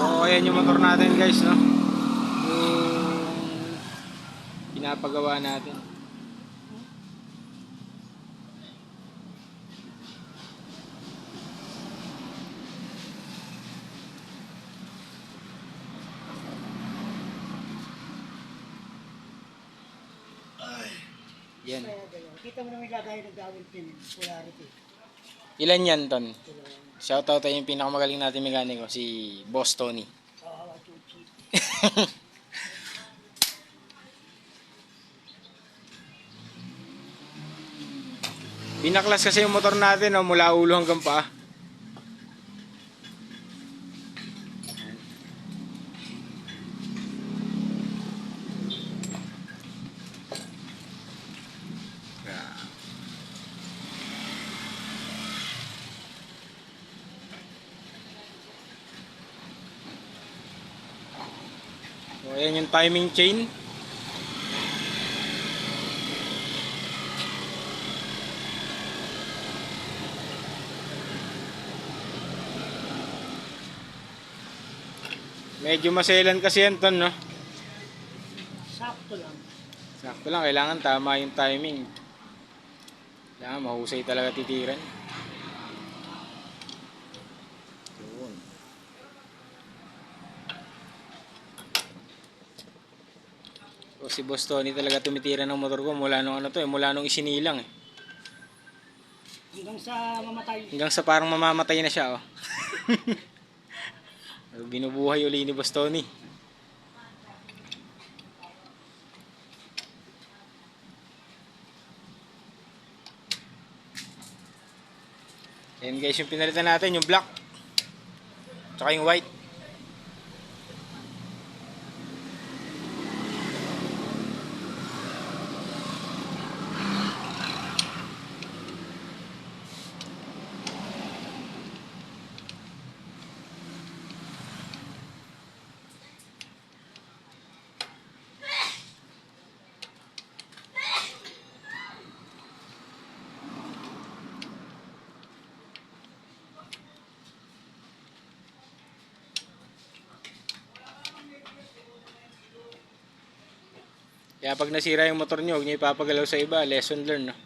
So, ayan yung motor natin guys, no? Yung pinapagawa natin. Yan. Kaya dalawa. Kita mo na may lagay ng gawin pin, polarity. Ilan yan, Ton? Shoutout tayo yung pinakamagaling natin mekaniko, si Boss Tony. Binaklas kasi yung motor natin, no, mula ulo hanggang paa. So, ayan yung timing chain. Medyo maselan kasi yan, Ton, no? Sakto lang. Sakto lang, kailangan tama yung timing. Kailangan mahusay talaga titiran. So, si Boss Tony talaga tumitira ng motor ko mula nung ano to eh, mula nung isinilang eh. Hanggang sa mamatay. Hanggang sa parang mamamatay na siya oh. Binubuhay uli ni Boss Tony. Yan guys yung pinalitan natin, yung black. Tsaka yung white. Kaya pag nasira yung motor nyo, huwag nyo ipapagalaw sa iba. Lesson learned, no?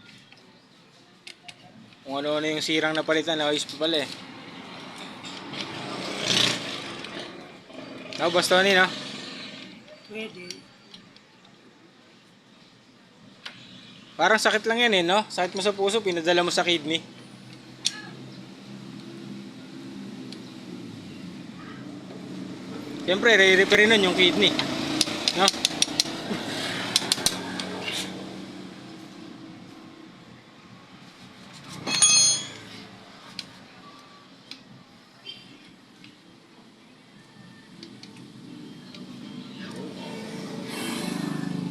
Kung ano-ano yung sirang napalitan, ayos pa pala eh. No, Boss Tony, no? Pwede. Parang sakit lang yan eh, no? Sakit mo sa puso, pinadala mo sa kidney. Siyempre, re-repair nun yung kidney. No?